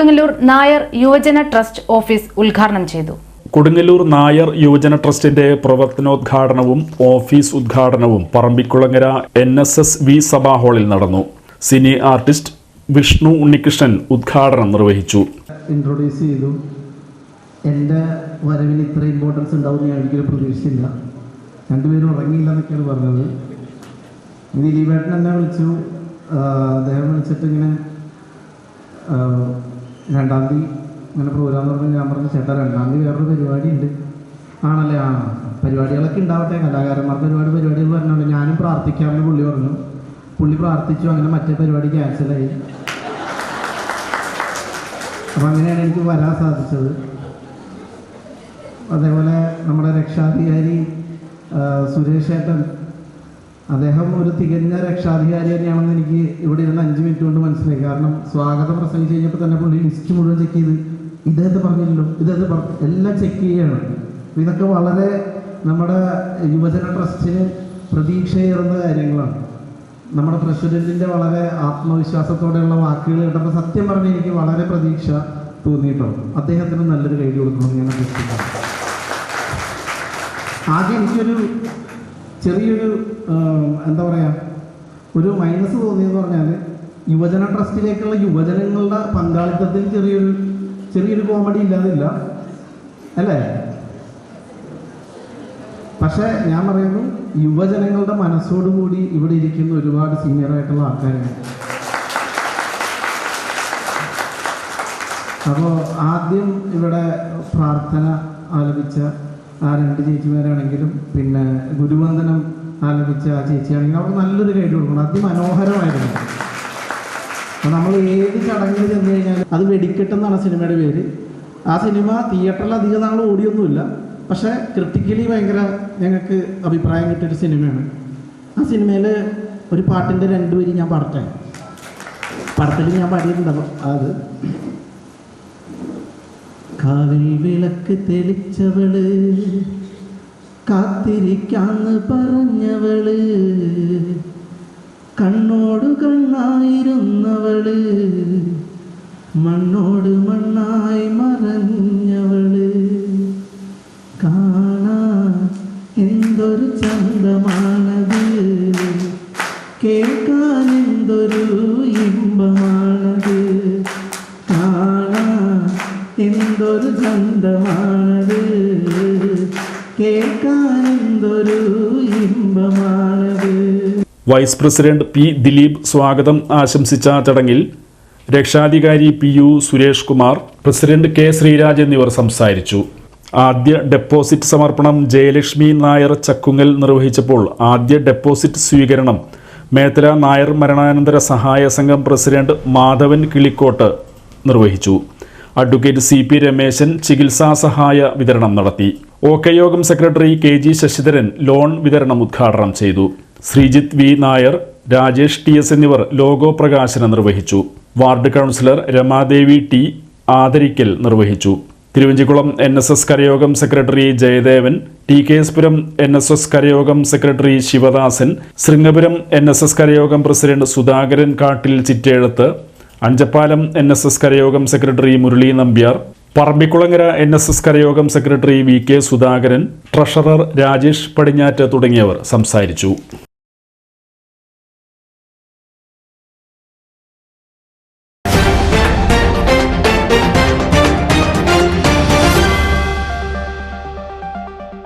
കൊടുങ്ങല്ലൂർ നായർ യുവജന trust office ഉദ്ഘാടനം ചെയ്തു. കൊടുങ്ങല്ലൂർ നായർ യുവജന ട്രസ്റ്റിന്റെ പ്രവർത്തനോദ്ഘാടനവും ഓഫീസ് ഉദ്ഘാടനവും Parambikulangara N S S V സഭാ ഹാളിൽ നടന്നു. സിനി ആർട്ടിസ്റ്റ് വിഷ്ണു ഉണ്ണികൃഷ്ണൻ ഉദ്ഘാടനം നിർവഹിച്ചു. ഇൻട്രൊഡ്യൂസ് ചെയ്തു. എന്റെ വരവിന് ഇത്ര ഇമ്പോർട്ടൻസ് ഉണ്ടാവും ഞാൻ ഒരിക്കലും പ്രതീക്ഷിച്ചില്ല. രണ്ടുപേരും ഉറങ്ങിയില്ല എന്നൊക്കെയാണ് പറഞ്ഞത്. ഇനി ദിലീപേട്ടൻ എന്നെ വിളിച്ചു. അദ്ദേഹം വിളിച്ചിട്ട് ഇങ്ങനെ രണ്ടാം തീയതി അങ്ങനെ പ്രോഗ്രാം എന്ന് പറഞ്ഞാൽ ഞാൻ പറഞ്ഞു ചേട്ടാ രണ്ടാം തീയതി വേറൊരു പരിപാടി ഉണ്ട് ആണല്ലേ? ആ പരിപാടികളൊക്കെ ഉണ്ടാവട്ടെ. കലാകാരന്മാർക്ക് ഒരുപാട് പരിപാടികൾ പറഞ്ഞുണ്ട് ഞാനും പ്രാർത്ഥിക്കാമെന്ന് പുള്ളി പറഞ്ഞു. പുള്ളി പ്രാർത്ഥിച്ചു അങ്ങനെ മറ്റേ പരിപാടി ക്യാൻസലായി അപ്പം അങ്ങനെയാണ് എനിക്ക് വരാൻ സാധിച്ചത്. അതേപോലെ നമ്മുടെ രക്ഷാധികാരി സുരേഷ് ഏട്ടൻ അദ്ദേഹം ഒരു തികഞ്ഞ രക്ഷാധികാരി തന്നെയാണെന്ന് എനിക്ക് ഇവിടെ ഇരുന്ന് അഞ്ച് മിനിറ്റ് കൊണ്ട് മനസ്സിലായി. കാരണം സ്വാഗതം പ്രസംഗിച്ച് കഴിഞ്ഞപ്പോൾ തന്നെ പുള്ളി ലിസ്റ്റ് മുഴുവൻ ചെക്ക് ചെയ്ത് ഇദ്ദേഹത്തെ പറഞ്ഞില്ലല്ലോ ഇദ്ദേഹത്തെ പറഞ്ഞു എല്ലാം ചെക്ക് ചെയ്യുകയാണ് ഇതൊക്കെ വളരെ നമ്മുടെ യുവജന ട്രസ്റ്റിന് പ്രതീക്ഷയേറുന്ന കാര്യങ്ങളാണ്. നമ്മുടെ പ്രസിഡന്റിന്റെ വളരെ ആത്മവിശ്വാസത്തോടെയുള്ള വാക്കുകൾ കേട്ടപ്പോൾ സത്യം പറഞ്ഞ എനിക്ക് വളരെ പ്രതീക്ഷ തോന്നിയിട്ടുണ്ട് അദ്ദേഹത്തിന് നല്ലൊരു കൈ കൊടുക്കണമെന്ന് ഞാൻ അഭ്യർത്ഥിക്കുന്നു. ആദ്യം എനിക്കൊരു ചെറിയൊരു എന്താ പറയുക ഒരു മൈനസ് തോന്നിയെന്ന് പറഞ്ഞാൽ യുവജന ട്രസ്റ്റിലേക്കുള്ള യുവജനങ്ങളുടെ പങ്കാളിത്തത്തിൽ ചെറിയൊരു ചെറിയൊരു കോമഡി ഇല്ലാതില്ല. അല്ലേ? പക്ഷേ ഞാൻ പറയുന്നു യുവജനങ്ങളുടെ മനസ്സോടുകൂടി ഇവിടെ ഇരിക്കുന്ന ഒരുപാട് സീനിയർ ആയിട്ടുള്ള ആൾക്കാരുണ്ട്. അപ്പോൾ ആദ്യം ഇവിടെ പ്രാർത്ഥന ആലപിച്ച ആ രണ്ട് ചേച്ചിമാരാണെങ്കിലും പിന്നെ ഗുരുവന്ദനം ആലപിച്ച ആ ചേച്ചിയാണെങ്കിലും അവർ നല്ലൊരു ഗൈഡ് കൊടുക്കണം. അതിമനോഹരമായിരുന്നു. നമ്മൾ ഏത് ചടങ്ങിൽ ചെന്ന് കഴിഞ്ഞാൽ അത് വെടിക്കെട്ടെന്നാണ് സിനിമയുടെ പേര്. ആ സിനിമ തിയേറ്ററിൽ അധികം നാൾ ഓടിയൊന്നുമില്ല. പക്ഷേ ക്രിട്ടിക്കലി ഭയങ്കര ഞങ്ങൾക്ക് അഭിപ്രായം കിട്ടിയൊരു സിനിമയാണ്. ആ സിനിമയിൽ ഒരു പാട്ടിന്റെ രണ്ട് വരി ഞാൻ പാടട്ടെ? പടത്തിൽ ഞാൻ പാടിയിട്ടുണ്ടാവും അത് കാവിൽ വിളക്ക് തെളിച്ചവൾ കാത്തിരിക്കാന്ന് പറഞ്ഞവൾ കണ്ണോട് കണ്ണായിരുന്നവൾ മണ്ണോട് മണ്ണായി മറഞ്ഞവൾ. കാണാ എന്തൊരു ചന്തമാണത്. കേൾക്കാൻ എന്തൊരു ചന്തമാണത് കേൾക്കാൻ എന്തൊരു ഇമ്പമാണത്? വൈസ് പ്രസിഡന്റ് പി ദിലീപ് സ്വാഗതം ആശംസിച്ച ചടങ്ങിൽ രക്ഷാധികാരി P U Suresh Kumar president K Sreeraj എന്നിവർ സംസാരിച്ചു. ആദ്യ ഡെപ്പോസിറ്റ് സമർപ്പണം ജയലക്ഷ്മി നായർ ചക്കുങ്ങൽ നിർവഹിച്ചപ്പോൾ ആദ്യ ഡെപ്പോസിറ്റ് സ്വീകരണം മേത്തല നായർ മരണാനന്തര സഹായ സംഘം പ്രസിഡന്റ് മാധവൻ കിളിക്കോട്ട് നിർവഹിച്ചു. അഡ്വക്കേറ്റ് സി പി രമേശൻ ചികിത്സാ സഹായ വിതരണം നടത്തി. ഓക്കെ യോഗം secretary K G Sasidharan loan വിതരണം ഉദ്ഘാടനം ചെയ്തു. Sreejith V Nair Rajesh T S എന്നിവർ ലോഗോ പ്രകാശനം നിർവഹിച്ചു. വാർഡ് കൗൺസിലർ രമാദേവി ടി ആദരിക്കൽ നിർവഹിച്ചു. Thiruvanchikulam N S S കരയോഗം secretary Jayadevan T K S Puram N S S കരയോഗം secretary Sivadasan Sringapuram N S S കരയോഗം president Sudhakaran കാട്ടിൽ Chittezhath Anchappalam N S S കരയോഗം secretary Murali Nambiar Parambikulangara N S S കരയോഗം secretary V K Sudhakaran treasurer Rajesh പടിഞ്ഞാറ്റ് തുടങ്ങിയവർ സംസാരിച്ചു.